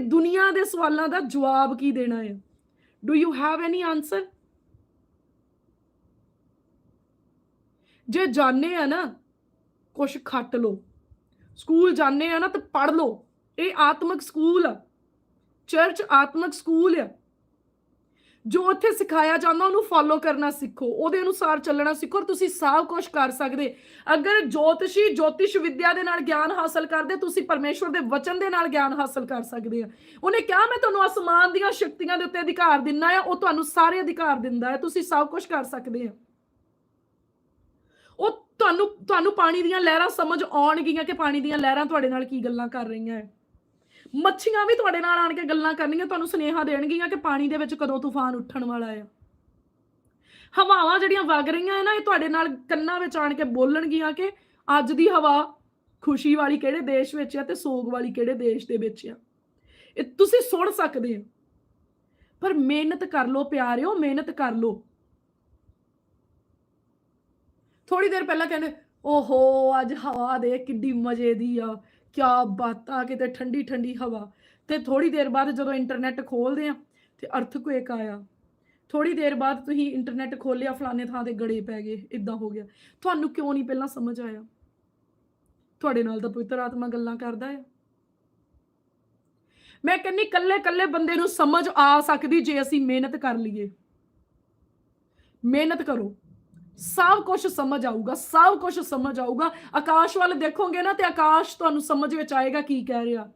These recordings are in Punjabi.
ਦੁਨੀਆ ਦੇ ਸਵਾਲਾਂ ਦਾ ਜਵਾਬ ਕੀ ਦੇਣਾ ਹੈ? Do you have any answer ਜੇ ਜਾਣੇ ਆ ਨਾ, ਕੁਛ ਖੱਟ ਲਓ। ਸਕੂਲ ਜਾਣੇ ਆ ਨਾ ਤੇ ਪੜ ਲਓ। ਇਹ ਆਤਮਿਕ ਸਕੂਲ ਆ। ਚਰਚ ਆਤਮਿਕ ਸਕੂਲ ਆ। ਜੋ ਉੱਥੇ ਸਿਖਾਇਆ ਜਾਂਦਾ, ਉਹਨੂੰ ਫੋਲੋ ਕਰਨਾ ਸਿੱਖੋ, ਉਹਦੇ ਅਨੁਸਾਰ ਚੱਲਣਾ ਸਿੱਖੋ ਔਰ ਤੁਸੀਂ ਸਭ ਕੁਝ ਕਰ ਸਕਦੇ। ਅਗਰ ਜੋਤਿਸ਼ੀ, ਜੋਤਿਸ਼ ਵਿਦਿਆ ਦੇ ਨਾਲ ਗਿਆਨ ਹਾਸਲ ਕਰਦੇ, ਤੁਸੀਂ ਪਰਮੇਸ਼ਵਰ ਦੇ ਵਚਨ ਦੇ ਨਾਲ ਗਿਆਨ ਹਾਸਲ ਕਰ ਸਕਦੇ ਆ। ਉਹਨੇ ਕਿਹਾ, ਮੈਂ ਤੁਹਾਨੂੰ ਅਸਮਾਨ ਦੀਆਂ ਸ਼ਕਤੀਆਂ ਦੇ ਉੱਤੇ ਅਧਿਕਾਰ ਦਿੰਦਾ ਆ, ਉਹ ਤੁਹਾਨੂੰ ਸਾਰੇ ਅਧਿਕਾਰ ਦਿੰਦਾ ਹੈ ਤੁਸੀਂ ਸਭ ਕੁਝ ਕਰ ਸਕਦੇ ਆ। ਉਹ ਤੁਹਾਨੂੰ ਤੁਹਾਨੂੰ ਪਾਣੀ ਦੀਆਂ ਲਹਿਰਾਂ ਸਮਝ ਆਉਣਗੀਆਂ ਕਿ ਪਾਣੀ ਦੀਆਂ ਲਹਿਰਾਂ ਤੁਹਾਡੇ ਨਾਲ ਕੀ ਗੱਲਾਂ ਕਰ ਰਹੀਆਂ ਹੈ ਮੱਛੀਆਂ ਵੀ ਤੁਹਾਡੇ ਨਾਲ ਆਣ ਕੇ ਗੱਲਾਂ ਕਰਨਗੀਆਂ, ਤੁਹਾਨੂੰ ਸੁਨੇਹਾ ਦੇਣਗੀਆਂ ਕਿ ਪਾਣੀ ਦੇ ਵਿੱਚ ਕਦੋਂ ਤੂਫਾਨ ਉੱਠਣ ਵਾਲਾ ਆ। ਹਵਾਵਾਂ ਜਿਹੜੀਆਂ ਵਗ ਰਹੀਆਂ ਹੈ ਨਾ, ਇਹ ਤੁਹਾਡੇ ਨਾਲ ਕੰਨਾਂ ਵਿੱਚ ਆਣ ਕੇ ਬੋਲਣਗੀਆਂ ਕਿ ਅੱਜ ਦੀ ਹਵਾ ਖੁਸ਼ੀ ਵਾਲੀ ਕਿਹੜੇ ਦੇਸ਼ ਵਿੱਚ ਆ ਤੇ ਸੋਗ ਵਾਲੀ ਕਿਹੜੇ ਦੇਸ਼ ਦੇ ਵਿੱਚ ਆ। ਇਹ ਤੁਸੀਂ ਸੁਣ ਸਕਦੇ ਹੋ ਪਰ ਮਿਹਨਤ ਕਰ ਲਓ ਪਿਆਰਿਓ, ਮਿਹਨਤ ਕਰ ਲਓ। ਥੋੜੀ ਦੇਰ ਪਹਿਲਾਂ ਕਹਿੰਦੇ, ਓਹੋ, ਅੱਜ ਹਵਾ ਦੇ ਕਿੱਡੀ ਮਜ਼ੇ ਦੀ ਆ। ਕਿਆ ਬਾਤਾਂ ਕਿਤੇ ਠੰਡੀ ਠੰਡੀ ਹਵਾ। ਤੇ ਥੋੜੀ ਦੇਰ ਬਾਅਦ ਜਦੋਂ ਇੰਟਰਨੈਟ ਖੋਲਦੇ ਆ, ਤੇ ਅਰਥਕੁਏਕ ਆਇਆ। ਥੋੜੀ ਦੇਰ ਬਾਅਦ ਤੁਸੀਂ ਇੰਟਰਨੈਟ ਖੋਲਿਆ ਫਲਾਣੇ ਥਾਂ ਤੇ ਗੜੇ ਪੈ ਗਏ ਇਦਾਂ ਹੋ ਗਿਆ। ਤੁਹਾਨੂੰ ਕਿਉਂ ਨਹੀਂ ਪਹਿਲਾਂ ਸਮਝ ਆਇਆ? ਤੁਹਾਡੇ ਨਾਲ ਤਾਂ ਪਵਿੱਤਰ ਆਤਮਾ ਗੱਲਾਂ ਕਰਦਾ ਹੈ ਮੈਂ ਕਹਿੰਨੀ ਕੱਲੇ ਕੱਲੇ ਬੰਦੇ ਨੂੰ ਸਮਝ ਆ ਸਕਦੀ ਜੇ ਅਸੀਂ ਮਿਹਨਤ ਕਰ ਲਈਏ। ਮਿਹਨਤ ਕਰੋ। ਸਭ ਕੁਝ ਸਮਝ ਆਊਗਾ, ਸਭ ਕੁਝ ਸਮਝ ਆਊਗਾ। ਆਕਾਸ਼ ਵੱਲ ਦੇਖੋਗੇ ਨਾ ਤੇ ਆਕਾਸ਼ ਤੁਹਾਨੂੰ ਸਮਝ ਵਿੱਚ ਆਏਗਾ ਕੀ ਕਹਿ ਰਿਹਾ।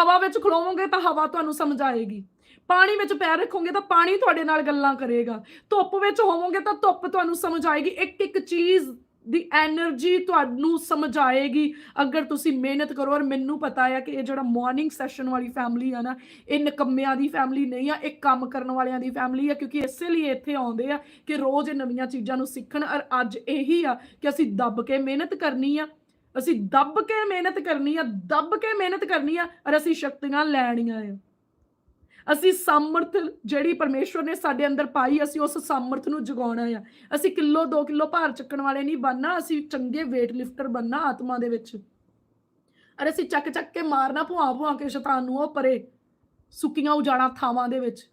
ਹਵਾ ਵਿੱਚ ਖਲੋਵੋਗੇ ਤਾਂ ਹਵਾ ਤੁਹਾਨੂੰ ਸਮਝ ਆਏਗੀ। ਪਾਣੀ ਵਿੱਚ ਪੈਰ ਰੱਖੋਗੇ ਤਾਂ ਪਾਣੀ ਤੁਹਾਡੇ ਨਾਲ ਗੱਲਾਂ ਕਰੇਗਾ। ਧੁੱਪ ਵਿੱਚ ਹੋਵੋਗੇ ਤਾਂ ਧੁੱਪ ਤੁਹਾਨੂੰ ਸਮਝ ਆਏਗੀ। ਇੱਕ ਇੱਕ ਚੀਜ਼ ਦੀ એનર્ਜੀ ਤੁਹਾਨੂੰ ਸਮਝ ਆਏਗੀ। ਅਗਰ ਤੁਸੀਂ ਮਿਹਨਤ ਕਰੋ ਔਰ ਮੈਨੂੰ ਪਤਾ ਹੈ ਕਿ ਇਹ ਜਿਹੜਾ ਮਾਰਨਿੰਗ ਸੈਸ਼ਨ ਵਾਲੀ ਫੈਮਲੀ ਆ ਨਾ, ਇਹ ਨਕਮਿਆਂ ਦੀ ਫੈਮਿਲੀ ਨਹੀਂ ਆ, ਇਹ ਕੰਮ ਕਰਨ ਵਾਲਿਆਂ ਦੀ ਫੈਮਿਲੀ ਆ, ਕਿਉਂਕਿ ਇਸੇ ਲਈ ਇੱਥੇ ਆਉਂਦੇ ਆ ਕਿ ਰੋਜ਼ ਨਵੀਆਂ ਚੀਜ਼ਾਂ ਨੂੰ ਸਿੱਖਣ। ਔਰ ਅੱਜ ਇਹੀ ਆ ਕਿ ਅਸੀਂ ਦੱਬ ਕੇ ਮਿਹਨਤ ਕਰਨੀ ਆ। ਅਸੀਂ ਦੱਬ ਕੇ ਮਿਹਨਤ ਕਰਨੀ ਆ, ਦੱਬ ਕੇ ਮਿਹਨਤ ਕਰਨੀ ਆ, ਔਰ ਅਸੀਂ ਸ਼ਕਤੀਆਂ ਲੈਣੀਆਂ ਆ। ਅਸੀਂ ਸਮਰਥ ਜਿਹੜੀ ਪਰਮੇਸ਼ਵਰ ਨੇ ਸਾਡੇ ਅੰਦਰ ਪਾਈ, ਅਸੀਂ ਉਸ ਸਮਰਥ ਨੂੰ ਜਗਾਉਣਾ ਆ। ਅਸੀਂ ਕਿਲੋ 2 ਕਿਲੋ ਭਾਰ ਚੱਕਣ ਵਾਲੇ ਨਹੀਂ ਬਣਨਾ, ਅਸੀਂ ਚੰਗੇ weight ਲਿਫਟਰ ਬਣਨਾ ਆਤਮਾ ਦੇ ਵਿੱਚ। ਅਰੇ ਅਸੀਂ ਚੱਕ ਚੱਕ ਕੇ ਮਾਰਨਾ, ਭੁਆ ਭੁਆ ਕੇ ਸ਼ੈਤਾਨ ਨੂੰ ਉਹ ਪਰੇ, ਸੁੱਕੀਆਂ ਉਜਾੜਾਂ ਥਾਵਾਂ ਦੇ ਵਿੱਚ।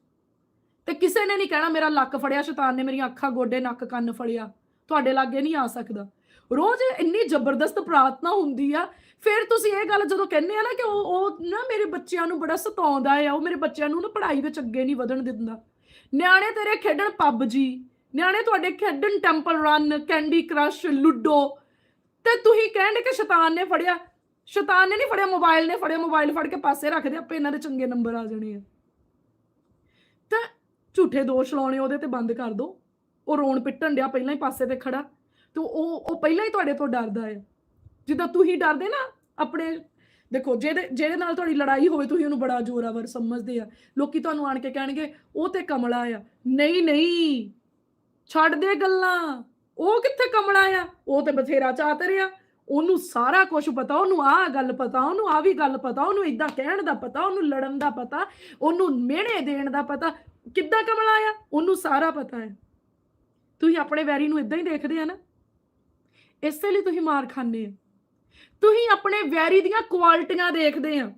ਤੇ ਕਿਸੇ ਨੇ ਨਹੀਂ ਕਹਿਣਾ, ਮੇਰਾ ਲੱਕ ਫੜਿਆ, ਸ਼ੈਤਾਨ ਨੇ ਮੇਰੀਆਂ ਅੱਖਾਂ, ਗੋਡੇ, ਨੱਕ, ਕੰਨ ਫੜਿਆ। ਤੁਹਾਡੇ ਲਾਗੇ ਨਹੀਂ ਆ ਸਕਦਾ। ਰੋਜ਼ ਇੰਨੀ ਜ਼ਬਰਦਸਤ ਪ੍ਰਾਰਥਨਾ ਹੁੰਦੀ ਆ। ਫਿਰ ਤੁਸੀਂ ਇਹ ਗੱਲ ਜਦੋਂ ਕਹਿੰਦੇ ਆ ਨਾ ਕਿ ਉਹ ਉਹ ਨਾ ਮੇਰੇ ਬੱਚਿਆਂ ਨੂੰ ਬੜਾ ਸਤਾਉਂਦਾ ਆ, ਉਹ ਮੇਰੇ ਬੱਚਿਆਂ ਨੂੰ ਨਾ ਪੜ੍ਹਾਈ ਵਿੱਚ ਅੱਗੇ ਨਹੀਂ ਵਧਣ ਦਿੰਦਾ। ਨਿਆਣੇ ਤੇਰੇ ਖੇਡਣ ਪਬਜੀ, ਨਿਆਣੇ ਤੁਹਾਡੇ ਖੇਡਣ temple run, candy crush, ludo. ਤੇ ਤੁਸੀਂ ਕਹਿੰਦੇ ਕਿ ਸ਼ੈਤਾਨ ਨੇ ਫੜਿਆ, ਸ਼ੈਤਾਨ ਨੇ ਨਹੀਂ ਫੜਿਆ, ਮੋਬਾਈਲ ਨੇ ਫੜਿਆ, ਮੋਬਾਈਲ ਫੜ ਕੇ ਪਾਸੇ ਰੱਖ ਦੇ ਆਪੇ ਇਹਨਾਂ ਦੇ ਚੰਗੇ ਨੰਬਰ ਆ ਜਾਣੇ ਆ। ਤਾਂ ਝੂਠੇ ਦੋਸ਼ ਲਾਉਣੇ ਉਹਦੇ ਤੇ ਬੰਦ ਕਰ ਦੋ। ਉਹ ਰੋਣ ਪਿੱਟਣ ਡਿਆ, ਪਹਿਲਾਂ ਹੀ ਪਾਸੇ ਤੇ ਖੜਾ। ਤੇ ਉਹ ਉਹ ਪਹਿਲਾਂ ਹੀ ਤੁਹਾਡੇ ਤੋਂ ਡਰਦਾ ਹੈ। ਜਿੱਦਾਂ ਤੁਸੀਂ ਡਰਦੇ ਨਾ ਆਪਣੇ, ਦੇਖੋ ਜਿਹਦੇ ਜਿਹਦੇ ਨਾਲ ਤੁਹਾਡੀ ਲੜਾਈ ਹੋਵੇ, ਤੁਸੀਂ ਉਹਨੂੰ ਬੜਾ ਜ਼ੋਰਾਵਰ ਸਮਝਦੇ ਆ। ਲੋਕੀ ਤੁਹਾਨੂੰ ਆਣ ਕੇ ਕਹਿਣਗੇ, ਉਹ ਤੇ ਕਮਲਾ ਆ। ਨਹੀਂ ਨਹੀਂ, ਛੱਡ ਦੇ ਗੱਲਾਂ। ਉਹ ਕਿੱਥੇ ਕਮਲਾ ਆ? ਉਹ ਤੇ ਬਥੇਰਾ ਚਾਤਰ ਆ ਉਹਨੂੰ ਸਾਰਾ ਕੁਝ ਪਤਾ, ਉਹਨੂੰ ਆਹ ਗੱਲ ਪਤਾ, ਉਹਨੂੰ ਆ ਵੀ ਗੱਲ ਪਤਾ, ਉਹਨੂੰ ਇਦਾਂ ਕਹਿਣ ਦਾ ਪਤਾ, ਉਹਨੂੰ ਲੜਨ ਦਾ ਪਤਾ, ਉਹਨੂੰ ਮਿਹਣੇ ਦੇਣ ਦਾ ਪਤਾ। ਕਿੱਦਾਂ ਕਮਲਾ ਆ? ਉਹਨੂੰ ਸਾਰਾ ਪਤਾ ਹੈ। ਤੁਸੀਂ ਆਪਣੇ ਵੈਰੀ ਨੂੰ ਇਦਾਂ ਹੀ ਦੇਖਦੇ ਆ ਨਾ। ਇਸੇ ਲਈ ਤੁਸੀਂ ਮਾਰ ਖਾਂਦੇ ਆ। ਤੁਸੀਂ ਆਪਣੇ ਵੈਰੀ ਦੀਆਂ ਕੁਆਲਿਟੀਆਂ ਦੇਖਦੇ ਆ।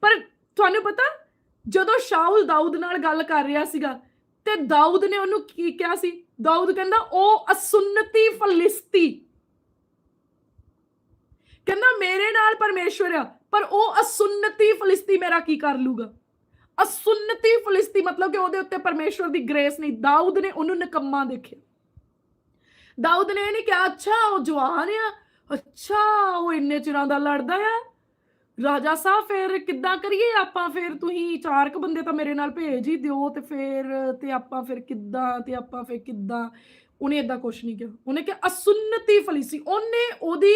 ਪਰ ਤੁਹਾਨੂੰ ਪਤਾ, ਜਦੋਂ ਸ਼ਾਉਲ ਦਾਊਦ ਨਾਲ ਗੱਲ ਕਰ ਰਿਹਾ ਸੀਗਾ, ਤੇ ਦਾਊਦ ਨੇ ਉਹਨੂੰ ਕੀ ਕਿਹਾ ਸੀ? ਦਾਊਦ ਕਹਿੰਦਾ, ਉਹ ਅਸੁੰਨਤੀ ਫਲਿਸਤੀ। ਕਹਿੰਦਾ, ਮੇਰੇ ਨਾਲ ਪਰਮੇਸ਼ਵਰ ਆ, ਪਰ ਉਹ ਅਸੁੰਨਤੀ ਫਲਿਸਤੀ ਮੇਰਾ ਕੀ ਕਰ ਲੂਗਾ? ਅਸੁੰਨਤੀ ਫਲਿਸਤੀ ਮਤਲਬ ਕਿ ਉਹਦੇ ਉੱਤੇ ਪਰਮੇਸ਼ਵਰ ਦੀ ਗ੍ਰੇਸ ਨਹੀਂ। ਦਾਊਦ ਨੇ ਉਹਨੂੰ ਨਿਕੰਮਾ ਦੇਖਿਆ। ਦਾਊਦ ਨੇ ਇਹ ਨਹੀਂ ਕਿਹਾ, ਅੱਛਾ, ਉਹ ਜਵਾਨ ਆ। ਅੱਛਾ, ਉਹ ਇੰਨੇ ਚਿਰਾਂ ਦਾ ਲੜਦਾ ਆ। ਰਾਜਾ ਸਾਹਿਬ, ਫੇਰ ਕਿੱਦਾਂ ਕਰੀਏ ਆਪਾਂ? ਫੇਰ ਤੁਸੀਂ ਚਾਰ ਕ ਬੰਦੇ ਤਾਂ ਮੇਰੇ ਨਾਲ ਭੇਜ ਹੀ ਦਿਓ ਤੇ ਫੇਰ ਤੇ ਆਪਾਂ ਫਿਰ ਕਿੱਦਾਂ, ਤੇ ਆਪਾਂ ਫੇਰ ਕਿੱਦਾਂ? ਉਹਨੇ ਇਦਾਂ ਕੁਛ ਨਹੀਂ ਕਿਹਾ। ਉਹਨੇ ਕਿਹਾ, ਅਸੁੰਨਤੀ ਫਲੀਸੀ ਉਹਨੇ ਉਹਦੀ,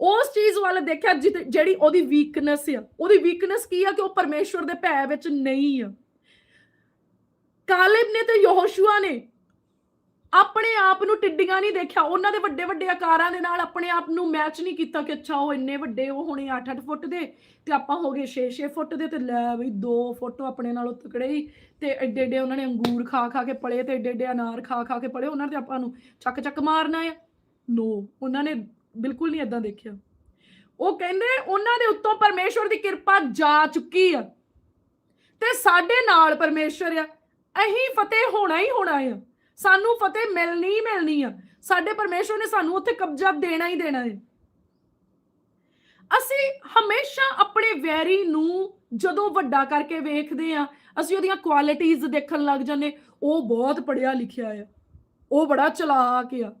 ਉਸ ਚੀਜ਼ ਵੱਲ ਦੇਖਿਆ ਜਿਹਦੇ- ਜਿਹੜੀ ਉਹਦੀ ਵੀਕਨੈਸ ਆ। ਉਹਦੀ ਵੀਕਨੈਸ ਕੀ ਆ? ਕਿ ਉਹ ਪਰਮੇਸ਼ਵਰ ਦੇ ਭੈ ਵਿੱਚ ਨਹੀਂ ਆ। ਕਾਲਿਬ ਨੇ ਤੇ ਯਹੋਸ਼ੂਆ ਨੇ ਆਪਣੇ ਆਪ ਨੂੰ ਟਿੱਡੀਆਂ ਨਹੀਂ ਦੇਖਿਆ। ਉਹਨਾਂ ਦੇ ਵੱਡੇ ਵੱਡੇ ਆਕਾਰਾਂ ਦੇ ਨਾਲ ਆਪਣੇ ਆਪ ਨੂੰ ਮੈਚ ਨਹੀਂ ਕੀਤਾ ਕਿ ਅੱਛਾ, ਉਹ ਇੰਨੇ ਵੱਡੇ, ਉਹ ਹੋਣੇ 8-8 ਫੁੱਟ ਦੇ ਤੇ ਆਪਾਂ ਹੋ ਗਏ 6-6 ਫੁੱਟ ਦੇ ਤੇ ਲੈ ਬਈ 2 ਫੁੱਟ ਆਪਣੇ ਨਾਲੋਂ ਤਕੜੇ ਹੀ ਤੇ ਐਡੇ ਐਡੇ ਉਹਨਾਂ ਨੇ ਅੰਗੂਰ ਖਾ ਖਾ ਕੇ ਪਲੇ ਤੇ ਐਡੇ ਐਡੇ ਅਨਾਰ ਖਾ ਖਾ ਕੇ ਪਲੇ, ਉਹਨਾਂ ਤੇ ਆਪਾਂ ਨੂੰ ਚੱਕ ਚੱਕ ਮਾਰਨਾ ਆ। ਨੋ ਉਹਨਾਂ ਨੇ ਬਿਲਕੁਲ ਨਹੀਂ ਇਦਾਂ ਦੇਖਿਆ। ਉਹ ਕਹਿੰਦੇ ਉਹਨਾਂ ਦੇ ਉੱਤੋਂ ਪਰਮੇਸ਼ਵਰ ਦੀ ਕਿਰਪਾ ਜਾ ਚੁੱਕੀ ਆ ਤੇ ਸਾਡੇ ਨਾਲ ਪਰਮੇਸ਼ਵਰ ਆ। ਅਹੀਂ ਫਤਿਹ ਹੋਣਾ ਹੀ ਹੋਣਾ ਆ। ਸਾਨੂੰ ਫਤਿਹ ਮਿਲਣੀ ਹੀ ਮਿਲਣੀ ਆ। ਸਾਡੇ ਪਰਮੇਸ਼ਵਰ ਨੇ ਸਾਨੂੰ ਉੱਥੇ ਕਬਜ਼ਾ ਦੇਣਾ ਹੀ ਦੇਣਾ ਹੈ। ਅਸੀਂ ਹਮੇਸ਼ਾ ਆਪਣੇ ਵੈਰੀ ਨੂੰ ਜਦੋਂ ਵੱਡਾ ਕਰਕੇ ਵੇਖਦੇ ਆ, ਅਸੀਂ ਉਹਦੀਆਂ ਕੁਆਲਿਟੀਆਂ ਦੇਖਣ ਲੱਗ ਜਾਂਦੇ, ਉਹ ਬਹੁਤ ਪੜਿਆ ਲਿਖਿਆ ਆ। ਉਹ ਬੜਾ ਚਲਾਕ ਆ।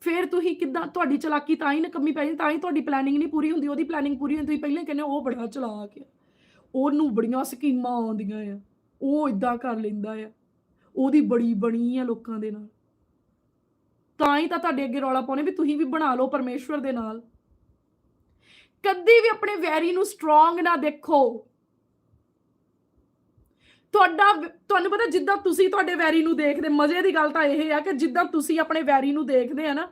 ਫਿਰ ਤੁਸੀਂ ਕਿੱਦਾਂ, ਤੁਹਾਡੀ ਚਲਾਕੀ ਤਾਂ ਹੀ ਨਕਮੀ ਪੈ ਜਾਂਦੀ, ਤਾਂ ਹੀ ਤੁਹਾਡੀ ਪਲੈਨਿੰਗ ਨਹੀਂ ਪੂਰੀ ਹੁੰਦੀ, ਉਹਦੀ ਪਲੈਨਿੰਗ ਪੂਰੀ ਹੁੰਦੀ, ਤੁਸੀਂ ਪਹਿਲਾਂ ਹੀ ਕਹਿੰਦੇ ਉਹ ਬੜਾ ਚਲਾਕ ਆ। ਉਹਨੂੰ ਬੜੀਆਂ ਸਕੀਮਾਂ ਆਉਂਦੀਆਂ ਆ। ਉਹ ਇਦਾਂ ਕਰ ਲੈਂਦਾ ਆ। ਉਹਦੀ ਬੜੀ ਬਣੀ ਆ ਲੋਕਾਂ ਦੇ ਨਾਲ। ਤਾਂ ਹੀ ਤਾਂ ਤੁਹਾਡੇ ਅੱਗੇ ਰੌਲਾ ਪਾਉਣੇ ਵੀ ਤੁਸੀਂ ਵੀ ਬਣਾ ਲਓ ਪਰਮੇਸ਼ਵਰ ਦੇ ਨਾਲ। ਕਦੀ ਵੀ ਆਪਣੇ ਵੈਰੀ ਨੂੰ ਸਟਰੋਂਗ ਨਾ ਦੇਖੋ। ਤੁਹਾਡਾ ਤੁਹਾਨੂੰ ਪਤਾ ਜਿੱਦਾਂ ਤੁਸੀਂ ਤੁਹਾਡੇ ਵੈਰੀ ਨੂੰ ਦੇਖਦੇ, ਮਜ਼ੇ ਦੀ ਗੱਲ ਤਾਂ ਇਹ ਆ ਕਿ ਜਿੱਦਾਂ ਤੁਸੀਂ ਆਪਣੇ ਵੈਰੀ ਨੂੰ ਦੇਖਦੇ ਆ ਨਾ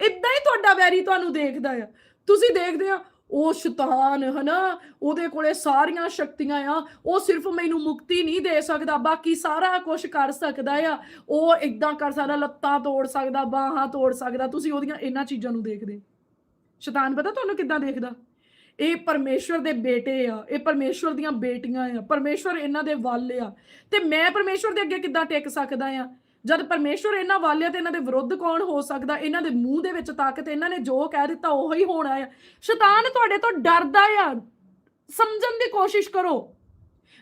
ਇਦਾਂ ਹੀ ਤੁਹਾਡਾ ਵੈਰੀ ਤੁਹਾਨੂੰ ਦੇਖਦਾ ਆ। ਤੁਸੀਂ ਦੇਖਦੇ ਆ ਉਹ ਸ਼ੈਤਾਨ, ਹਨਾ? ਉਹਦੇ ਕੋਲੇ ਸਾਰੀਆਂ ਸ਼ਕਤੀਆਂ ਆ। ਉਹ ਸਿਰਫ ਮੈਨੂੰ ਮੁਕਤੀ ਨਹੀਂ ਦੇ ਸਕਦਾ, ਬਾਕੀ ਸਾਰਾ ਕੁਝ ਕਰ ਸਕਦਾ ਆ। ਉਹ ਇਦਾਂ ਕਰ ਸਕਦਾ, ਲੱਤਾਂ ਤੋੜ ਸਕਦਾ, ਬਾਹਾਂ ਤੋੜ ਸਕਦਾ। ਤੁਸੀਂ ਉਹਦੀਆਂ ਇਹਨਾਂ ਚੀਜ਼ਾਂ ਨੂੰ ਦੇਖਦੇ। ਸ਼ੈਤਾਨ ਪਤਾ ਤੁਹਾਨੂੰ ਕਿੱਦਾਂ ਦੇਖਦਾ? ਇਹ ਪਰਮੇਸ਼ਵਰ ਦੇ ਬੇਟੇ ਆ। ਇਹ ਪਰਮੇਸ਼ਵਰ ਦੀਆਂ ਬੇਟੀਆਂ ਆ। ਪਰਮੇਸ਼ਵਰ ਇਹਨਾਂ ਦੇ ਵੱਲ ਆ। ਤੇ ਮੈਂ ਪਰਮੇਸ਼ਵਰ ਦੇ ਅੱਗੇ ਕਿੱਦਾਂ ਟਿਕ ਸਕਦਾ ਆ? ਜਦ ਪਰਮੇਸ਼ਵਰ ਇਹਨਾਂ ਵੱਲ ਤੇ ਇਹਨਾਂ ਦੇ ਵਿਰੁੱਧ ਕੌਣ ਹੋ ਸਕਦਾ, ਇਹਨਾਂ ਦੇ ਮੂੰਹ ਦੇ ਵਿੱਚ ਤਾਕਤ, ਇਹਨਾਂ ਨੇ ਜੋ ਕਹਿ ਦਿੱਤਾ ਉਹੀ ਹੀ ਹੋਣਾ ਆ। ਸ਼ੈਤਾਨ ਤੁਹਾਡੇ ਤੋਂ ਡਰਦਾ ਆ। ਸਮਝਣ ਦੀ ਕੋਸ਼ਿਸ਼ ਕਰੋ।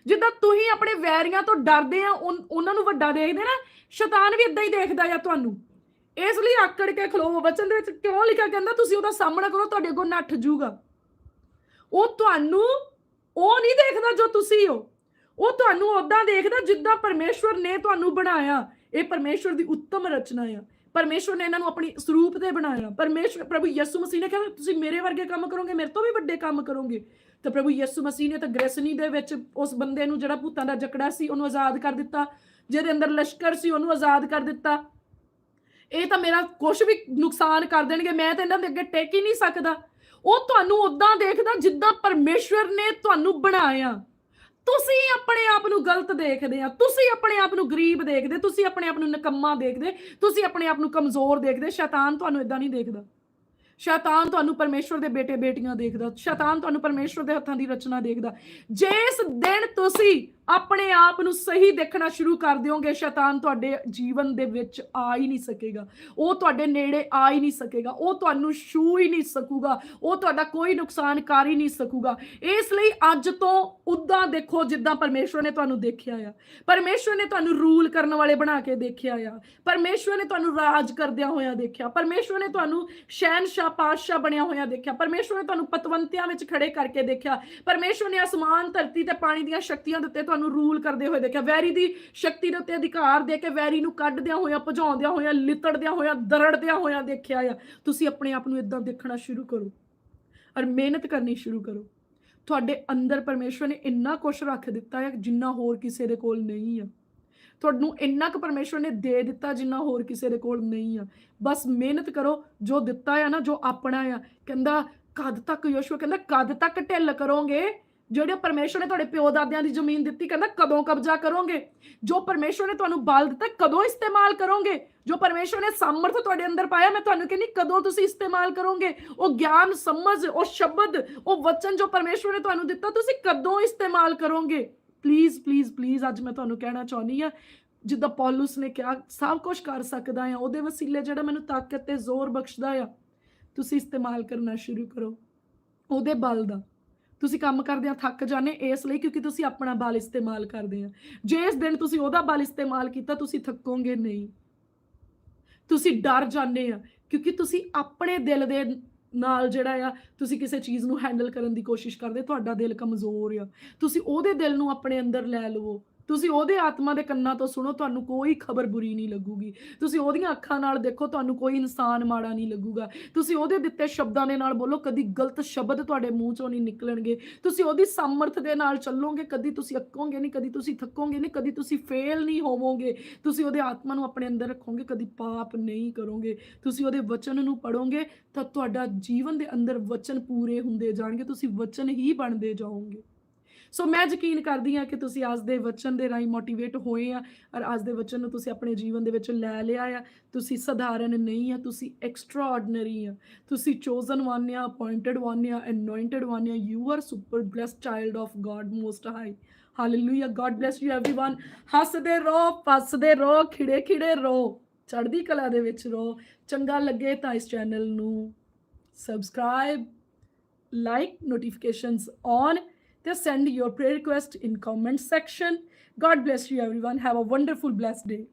ਜਿੱਦਾਂ ਤੁਸੀਂ ਆਪਣੇ ਵੈਰੀਆਂ ਤੋਂ ਡਰਦੇ ਆ, ਉਨ- ਉਹਨਾਂ ਨੂੰ ਵੱਡਾ ਦੇਖਦੇ ਨਾ, ਸ਼ੈਤਾਨ ਵੀ ਇਦਾਂ ਹੀ ਦੇਖਦਾ ਆ ਤੁਹਾਨੂੰ। ਇਸ ਲਈ ਆਕੜ ਕੇ ਖਲੋ, ਵਚਨ ਦੇ ਵਿੱਚ ਕਿਉਂ ਲਿਖਿਆ ਕਹਿੰਦਾ, ਤੁਸੀਂ ਉਹਦਾ ਸਾਹਮਣਾ ਕਰੋ, ਤੁਹਾਡੇ ਅੱਗੋਂ ਨੱਠ ਜੂਗਾ। ਉਹ ਤੁਹਾਨੂੰ, ਉਹ ਨਹੀਂ ਦੇਖਦਾ ਜੋ ਤੁਸੀਂ ਹੋ। ਉਹ ਤੁਹਾਨੂੰ ਉਦਾਂ ਦੇਖਦਾ ਜਿੱਦਾਂ ਪਰਮੇਸ਼ਵਰ ਨੇ ਤੁਹਾਨੂੰ ਬਣਾਇਆ। ਇਹ ਪਰਮੇਸ਼ਵਰ ਦੀ ਉੱਤਮ ਰਚਨਾ ਆ। ਪਰਮੇਸ਼ਵਰ ਨੇ ਇਹਨਾਂ ਨੂੰ ਆਪਣੀ ਸਰੂਪ ਤੇ ਬਣਾਇਆ। ਪਰਮੇਸ਼ਵਰ, ਪ੍ਰਭੂ ਯਿਸੂ ਮਸੀਹ ਨੇ ਕਿਹਾ, ਤੁਸੀਂ ਮੇਰੇ ਵਰਗੇ ਕੰਮ ਕਰੋਗੇ, ਮੇਰੇ ਤੋਂ ਵੀ ਵੱਡੇ ਕੰਮ ਕਰੋਗੇ। ਤਾਂ ਪ੍ਰਭੂ ਯਿਸੂ ਮਸੀਹ ਨੇ ਤਾਂ ਗ੍ਰੈਸਨੀ ਦੇ ਵਿੱਚ ਉਸ ਬੰਦੇ ਨੂੰ ਜਿਹੜਾ ਭੂਤਾਂ ਦਾ ਜਕੜਾ ਸੀ, ਉਹਨੂੰ ਆਜ਼ਾਦ ਕਰ ਦਿੱਤਾ। ਜਿਹਦੇ ਅੰਦਰ ਲਸ਼ਕਰ ਸੀ, ਉਹਨੂੰ ਆਜ਼ਾਦ ਕਰ ਦਿੱਤਾ। ਇਹ ਤਾਂ ਮੇਰਾ ਕੁਝ ਵੀ ਨੁਕਸਾਨ ਕਰ ਦੇਣਗੇ, ਮੈਂ ਤਾਂ ਇਹਨਾਂ ਦੇ ਅੱਗੇ ਟੇਕ ਹੀ ਨਹੀਂ ਸਕਦਾ। ਉਹ ਤੁਹਾਨੂੰ ਉਦਾਂ ਦੇਖਦਾ ਜਿੱਦਾਂ ਪਰਮੇਸ਼ਵਰ ਨੇ ਤੁਹਾਨੂੰ ਬਣਾਇਆ। ਤੁਸੀਂ ਆਪਣੇ ਆਪ ਨੂੰ ਗਲਤ ਦੇਖਦੇ ਆ, ਤੁਸੀਂ ਆਪਣੇ ਆਪ ਨੂੰ ਗਰੀਬ ਦੇਖਦੇ, ਤੁਸੀਂ ਆਪਣੇ ਆਪ ਨੂੰ ਨਕੰਮਾ ਦੇਖਦੇ, ਤੁਸੀਂ ਆਪਣੇ ਆਪ ਨੂੰ ਕਮਜ਼ੋਰ ਦੇਖਦੇ, ਸ਼ੈਤਾਨ ਤੁਹਾਨੂੰ ਇਦਾਂ ਨਹੀਂ ਦੇਖਦਾ। ਸ਼ੈਤਾਨ ਤੁਹਾਨੂੰ ਪਰਮੇਸ਼ਵਰ ਦੇ ਬੇਟੇ ਬੇਟੀਆਂ ਦੇਖਦਾ, ਸ਼ੈਤਾਨ ਤੁਹਾਨੂੰ ਪਰਮੇਸ਼ਵਰ ਦੇ ਹੱਥਾਂ ਦੀ ਰਚਨਾ ਦੇਖਦਾ। ਜਿਸ ਦਿਨ ਤੁਸੀਂ ਆਪਣੇ ਆਪ ਨੂੰ ਸਹੀ ਦੇਖਣਾ ਸ਼ੁਰੂ ਕਰ ਦਿਓਗੇ, ਸ਼ੈਤਾਨ ਤੁਹਾਡੇ ਜੀਵਨ ਦੇ ਵਿੱਚ ਆ ਹੀ ਨਹੀਂ ਸਕੇਗਾ। ਉਹ ਤੁਹਾਡੇ ਨੇੜੇ ਆ ਹੀ ਨਹੀਂ ਸਕੇਗਾ। ਉਹ ਤੁਹਾਨੂੰ ਛੂ ਹੀ ਨਹੀਂ ਸਕੂਗਾ। ਉਹ ਤੁਹਾਡਾ ਕੋਈ ਨੁਕਸਾਨ ਕਰ ਹੀ ਨਹੀਂ ਸਕੂਗਾ। ਇਸ ਲਈ ਅੱਜ ਤੋਂ ਉਦਾਂ ਦੇਖੋ ਜਿੱਦਾਂ ਪਰਮੇਸ਼ਵਰ ਨੇ ਤੁਹਾਨੂੰ ਦੇਖਿਆ ਆ। ਪਰਮੇਸ਼ਵਰ ਨੇ ਤੁਹਾਨੂੰ ਰੂਲ ਕਰਨ ਵਾਲੇ ਬਣਾ ਕੇ ਦੇਖਿਆ ਆ। ਪਰਮੇਸ਼ਵਰ ਨੇ ਤੁਹਾਨੂੰ ਰਾਜ ਕਰਦਿਆਂ ਹੋਇਆ ਦੇਖਿਆ। ਪਰਮੇਸ਼ਵਰ ਨੇ ਤੁਹਾਨੂੰ ਸ਼ਹਿਨशाह ਪਾਤਸ਼ਾਹ ਬਣਿਆ ਹੋਇਆ ਦੇਖਿਆ। ਪਰਮੇਸ਼ਵਰ ਨੇ ਤੁਹਾਨੂੰ ਪਤਵੰਤਿਆਂ ਵਿੱਚ ਖੜੇ ਕਰਕੇ ਦੇਖਿਆ। ਪਰਮੇਸ਼ਵਰ ਨੇ ਅਸਮਾਨ ਧਰਤੀ ਤੇ ਪਾਣੀ ਦੀਆਂ ਸ਼ਕਤੀਆਂ ਦੇ ਉੱਤੇ ਤੁਹਾਨੂੰ ਰੂਲ ਕਰਦੇ ਹੋਏ ਦੇਖਿਆ, ਵੈਰੀ ਦੀ ਸ਼ਕਤੀ ਦੇ ਉੱਤੇ ਅਧਿਕਾਰ ਦੇ ਕੇ ਵੈਰੀ ਨੂੰ ਕੱਢਦਿਆਂ ਹੋਇਆਂ, ਭਜਾਉਂਦਿਆਂ ਹੋਇਆਂ, ਲਿਤੜਦਿਆਂ ਹੋਇਆਂ, ਦਰੜਦਿਆਂ ਹੋਇਆਂ ਦੇਖਿਆ ਆ, ਤੁਸੀਂ ਆਪਣੇ ਆਪ ਨੂੰ ਇਦਾਂ ਦੇਖਣਾ ਸ਼ੁਰੂ ਕਰੋ ਔਰ ਮਿਹਨਤ ਕਰਨੀ ਸ਼ੁਰੂ ਕਰੋ। ਤੁਹਾਡੇ ਅੰਦਰ ਪਰਮੇਸ਼ਵਰ ਨੇ ਇੰਨਾ ਕੁਝ ਰੱਖ ਦਿੱਤਾ ਹੈ ਜਿੰਨਾ ਹੋਰ ਕਿਸੇ ਦੇ ਕੋਲ ਨਹੀਂ ਆ। ਤੁਹਾਨੂੰ ਇੰਨਾ ਕੁ ਪਰਮੇਸ਼ਵਰ ਨੇ ਦੇ ਦਿੱਤਾ, ਜਿੰਨਾ ਹੋਰ ਕਿਸੇ ਦੇ ਕੋਲ ਨਹੀਂ ਆ। ਬਸ ਮਿਹਨਤ ਕਰੋ, ਜੋ ਦਿੱਤਾ ਆ ਨਾ, ਜੋ ਆਪਣਾ ਆ। ਕਹਿੰਦਾ, ਕਦ ਤੱਕ ਯੋਸ਼ੂਆ ਕਹਿੰਦਾ, ਕਦ ਤੱਕ ਢਿੱਲ ਕਰੋਗੇ? ਜਿਹੜੇ ਪਰਮੇਸ਼ਵਰ ਨੇ ਤੁਹਾਡੇ ਪਿਓ ਦਾਦਿਆਂ ਦੀ ਜ਼ਮੀਨ ਦਿੱਤੀ, ਕਹਿੰਦਾ ਕਦੋਂ ਕਬਜ਼ਾ ਕਰੋਗੇ? ਜੋ ਪਰਮੇਸ਼ਵਰ ਨੇ ਤੁਹਾਨੂੰ ਬਲ ਦਿੱਤਾ, ਕਦੋਂ ਇਸਤੇਮਾਲ ਕਰੋਗੇ? ਜੋ ਪਰਮੇਸ਼ਵਰ ਨੇ ਸਮਰਥ ਤੁਹਾਡੇ ਅੰਦਰ ਪਾਇਆ, ਮੈਂ ਤੁਹਾਨੂੰ ਕਹਿੰਦੀ ਕਦੋਂ ਤੁਸੀਂ ਇਸਤੇਮਾਲ ਕਰੋਗੇ? ਉਹ ਗਿਆਨ, ਸਮਝ, ਉਹ ਸ਼ਬਦ, ਉਹ ਵਚਨ ਜੋ ਪਰਮੇਸ਼ਵਰ ਨੇ ਤੁਹਾਨੂੰ ਦਿੱਤਾ, ਤੁਸੀਂ ਕਦੋਂ ਇਸਤੇਮਾਲ ਕਰੋਗੇ? ਪਲੀਜ਼ ਪਲੀਜ਼ ਪਲੀਜ਼ ਅੱਜ ਮੈਂ ਤੁਹਾਨੂੰ ਕਹਿਣਾ ਚਾਹੁੰਦੀ ਆ ਜਿੱਦਾਂ ਪੌਲਸ ਨੇ ਕਿਹਾ, ਸਭ ਕੁਝ ਕਰ ਸਕਦਾ ਆ ਉਹਦੇ ਵਸੀਲੇ ਜਿਹੜਾ ਮੈਨੂੰ ਤਾਕਤ ਤੇ ਜ਼ੋਰ ਬਖਸ਼ਦਾ ਆ, ਤੁਸੀਂ ਇਸਤੇਮਾਲ ਕਰਨਾ ਸ਼ੁਰੂ ਕਰੋ, ਉਹਦੇ ਬਲ ਦਾ। ਤੁਸੀਂ ਕੰਮ ਕਰਦੇ ਆ, ਥੱਕ ਜਾਂਦੇ ਇਸ ਲਈ ਕਿਉਂਕਿ ਤੁਸੀਂ ਆਪਣਾ ਬਲ ਇਸਤੇਮਾਲ ਕਰਦੇ ਆ। ਜੇ ਇਸ ਦਿਨ ਤੁਸੀਂ ਉਹਦਾ ਬਲ ਇਸਤੇਮਾਲ ਕੀਤਾ, ਤੁਸੀਂ ਥੱਕੋਗੇ ਨਹੀਂ। ਤੁਸੀਂ ਡਰ ਜਾਂਦੇ ਆ ਕਿਉਂਕਿ ਤੁਸੀਂ ਆਪਣੇ ਦਿਲ ਦੇ ਨਾਲ ਜਿਹੜਾ ਆ, ਤੁਸੀਂ ਕਿਸੇ ਚੀਜ਼ ਨੂੰ ਹੈਂਡਲ ਕਰਨ ਦੀ ਕੋਸ਼ਿਸ਼ ਕਰਦੇ, ਤੁਹਾਡਾ ਦਿਲ ਕਮਜ਼ੋਰ ਆ। ਤੁਸੀਂ ਉਹਦੇ ਦਿਲ ਨੂੰ ਆਪਣੇ ਅੰਦਰ ਲੈ ਲਵੋ। ਤੁਸੀਂ ਉਹਦੇ ਆਤਮਾ ਦੇ ਕੰਨਾਂ ਤੋਂ ਸੁਣੋ, ਤੁਹਾਨੂੰ ਕੋਈ ਖਬਰ ਬੁਰੀ ਨਹੀਂ ਲੱਗੂਗੀ। ਤੁਸੀਂ ਉਹਦੀਆਂ ਅੱਖਾਂ ਨਾਲ ਦੇਖੋ, ਤੁਹਾਨੂੰ ਕੋਈ ਇਨਸਾਨ ਮਾੜਾ ਨਹੀਂ ਲੱਗੂਗਾ। ਤੁਸੀਂ ਉਹਦੇ ਦਿੱਤੇ ਸ਼ਬਦਾਂ ਦੇ ਨਾਲ ਬੋਲੋ, ਕਦੀ ਗਲਤ ਸ਼ਬਦ ਤੁਹਾਡੇ ਮੂੰਹ ਚੋਂ ਨਹੀਂ ਨਿਕਲਣਗੇ। ਤੁਸੀਂ ਉਹਦੀ ਸਮਰਥ ਦੇ ਨਾਲ ਚੱਲੋਗੇ, ਕਦੀ ਤੁਸੀਂ ਅੱਕੋਗੇ ਨਹੀਂ, ਕਦੀ ਤੁਸੀਂ ਥੱਕੋਗੇ ਨਹੀਂ, ਕਦੀ ਤੁਸੀਂ ਫੇਲ ਨਹੀਂ ਹੋਵੋਗੇ। ਤੁਸੀਂ ਉਹਦੇ ਆਤਮਾ ਨੂੰ ਆਪਣੇ ਅੰਦਰ ਰੱਖੋਗੇ, ਕਦੀ ਪਾਪ ਨਹੀਂ ਕਰੋਗੇ। ਤੁਸੀਂ ਉਹਦੇ ਵਚਨ ਨੂੰ ਪੜੋਗੇ ਤਾਂ ਤੁਹਾਡਾ ਜੀਵਨ ਦੇ ਅੰਦਰ ਵਚਨ ਪੂਰੇ ਹੁੰਦੇ ਜਾਣਗੇ, ਤੁਸੀਂ ਵਚਨ ਹੀ ਬਣਦੇ ਜਾਓਗੇ। ਸੋ ਮੈਂ ਯਕੀਨ ਕਰਦੀ ਹਾਂ ਕਿ ਤੁਸੀਂ ਅੱਜ ਦੇ ਵਚਨ ਦੇ ਰਾਹੀਂ ਮੋਟੀਵੇਟ ਹੋਏ ਆ ਔਰ ਅੱਜ ਦੇ ਵਚਨ ਨੂੰ ਤੁਸੀਂ ਆਪਣੇ ਜੀਵਨ ਦੇ ਵਿੱਚ ਲੈ ਲਿਆ ਆ। ਤੁਸੀਂ ਸਧਾਰਨ ਨਹੀਂ ਆ, ਤੁਸੀਂ ਐਕਸਟਰਾ ਆਰਡੀਨਰੀ ਆ। ਤੁਸੀਂ ਚੋਜ਼ਨ ਵਨ ਆ ਅਪਾਇੰਟਡ ਵਨ ਆ ਅਨੋਇੰਟਡ ਵਨ ਆ। You are super blessed child of God most high hallelujah God bless you, everyone ਹੱਸਦੇ ਰਹੋ ਪੱਸਦੇ ਰਹੋ, ਖਿੜੇ ਖਿੜੇ ਰਹੋ। ਚੜ੍ਹਦੀ ਕਲਾ ਦੇ ਵਿੱਚ ਰਹੋ। ਚੰਗਾ ਲੱਗੇ ਤਾਂ ਇਸ ਚੈਨਲ ਨੂੰ subscribe like notifications on they send your prayer request in comment section. God bless you everyone. Have a wonderful blessed day